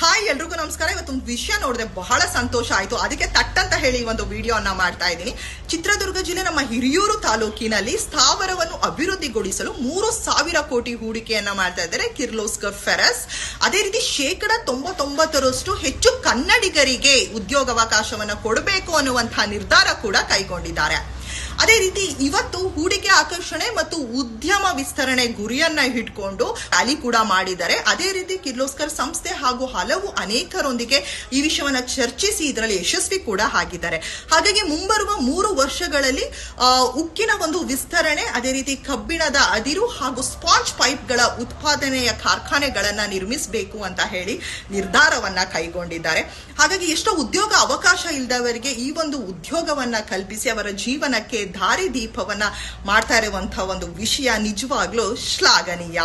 Hi ಎಲ್ರಿಗೂ ನಮಸ್ಕಾರ. ಇವತ್ತೊಂದು ವಿಷಯ ನೋಡಿದೆ, ಬಹಳ ಸಂತೋಷ ಆಯಿತು. ಅದಕ್ಕೆ ತಟ್ಟಂತ ಹೇಳಿ ಒಂದು ವಿಡಿಯೋನ ಮಾಡ್ತಾ ಇದ್ದೀನಿ. ಚಿತ್ರದುರ್ಗ ಜಿಲ್ಲೆ ನಮ್ಮ ಹಿರಿಯೂರು ತಾಲೂಕಿನಲ್ಲಿ ಸ್ಥಾವರವನ್ನು ಅಭಿವೃದ್ಧಿಗೊಳಿಸಲು ಮೂರು ಸಾವಿರ ಕೋಟಿ ಹೂಡಿಕೆಯನ್ನ ಮಾಡ್ತಾ ಇದ್ದಾರೆ ಕಿರ್ಲೋಸ್ಕರ್ ಫೆರಸ್. ಅದೇ ರೀತಿ ಶೇಕಡ ತೊಂಬತ್ತೊಂಬತ್ತರಷ್ಟು ಹೆಚ್ಚು ಕನ್ನಡಿಗರಿಗೆ ಉದ್ಯೋಗಾವಕಾಶವನ್ನು ಕೊಡಬೇಕು ಅನ್ನುವಂತಹ ನಿರ್ಧಾರ ಕೂಡ ಕೈಗೊಂಡಿದ್ದಾರೆ. ಅದೇ ರೀತಿ ಇವತ್ತು ಹೂಡಿಕೆ ಆಕರ್ಷಣೆ ಮತ್ತು ಉದ್ಯಮ ವಿಸ್ತರಣೆ ಗುರಿಯನ್ನ ಇಟ್ಕೊಂಡು ಅಲ್ಲಿ ಕೂಡ ಮಾಡಿದ್ದಾರೆ. ಅದೇ ರೀತಿ ಕಿರ್ಲೋಸ್ಕರ್ ಸಂಸ್ಥೆ ಹಾಗೂ ಹಲವು ಅನೇಕರೊಂದಿಗೆ ಈ ವಿಷಯವನ್ನ ಚರ್ಚಿಸಿ ಇದರಲ್ಲಿ ಯಶಸ್ವಿ ಕೂಡ ಆಗಿದ್ದಾರೆ. ಹಾಗಾಗಿ ಮುಂಬರುವ ಮೂರು ವರ್ಷಗಳಲ್ಲಿ ಉಕ್ಕಿನ ಒಂದು ವಿಸ್ತರಣೆ, ಅದೇ ರೀತಿ ಕಬ್ಬಿಣದ ಅದಿರು ಹಾಗೂ ಸ್ಪಾಂಜ್ ಪೈಪ್ಗಳ ಉತ್ಪಾದನೆಯ ಕಾರ್ಖಾನೆಗಳನ್ನ ನಿರ್ಮಿಸಬೇಕು ಅಂತ ಹೇಳಿ ನಿರ್ಧಾರವನ್ನ ಕೈಗೊಂಡಿದ್ದಾರೆ. ಹಾಗಾಗಿ ಎಷ್ಟೋ ಉದ್ಯೋಗ ಅವಕಾಶ ಇಲ್ಲದವರಿಗೆ ಈ ಒಂದು ಉದ್ಯೋಗವನ್ನ ಕಲ್ಪಿಸಿ ಅವರ ಜೀವನಕ್ಕೆ ದಾರಿ ದೀಪವನ್ನ ಮಾಡ್ತಾ ಇರುವಂತಹ ಒಂದು ವಿಷಯ ನಿಜವಾಗ್ಲೂ ಶ್ಲಾಘನೀಯ.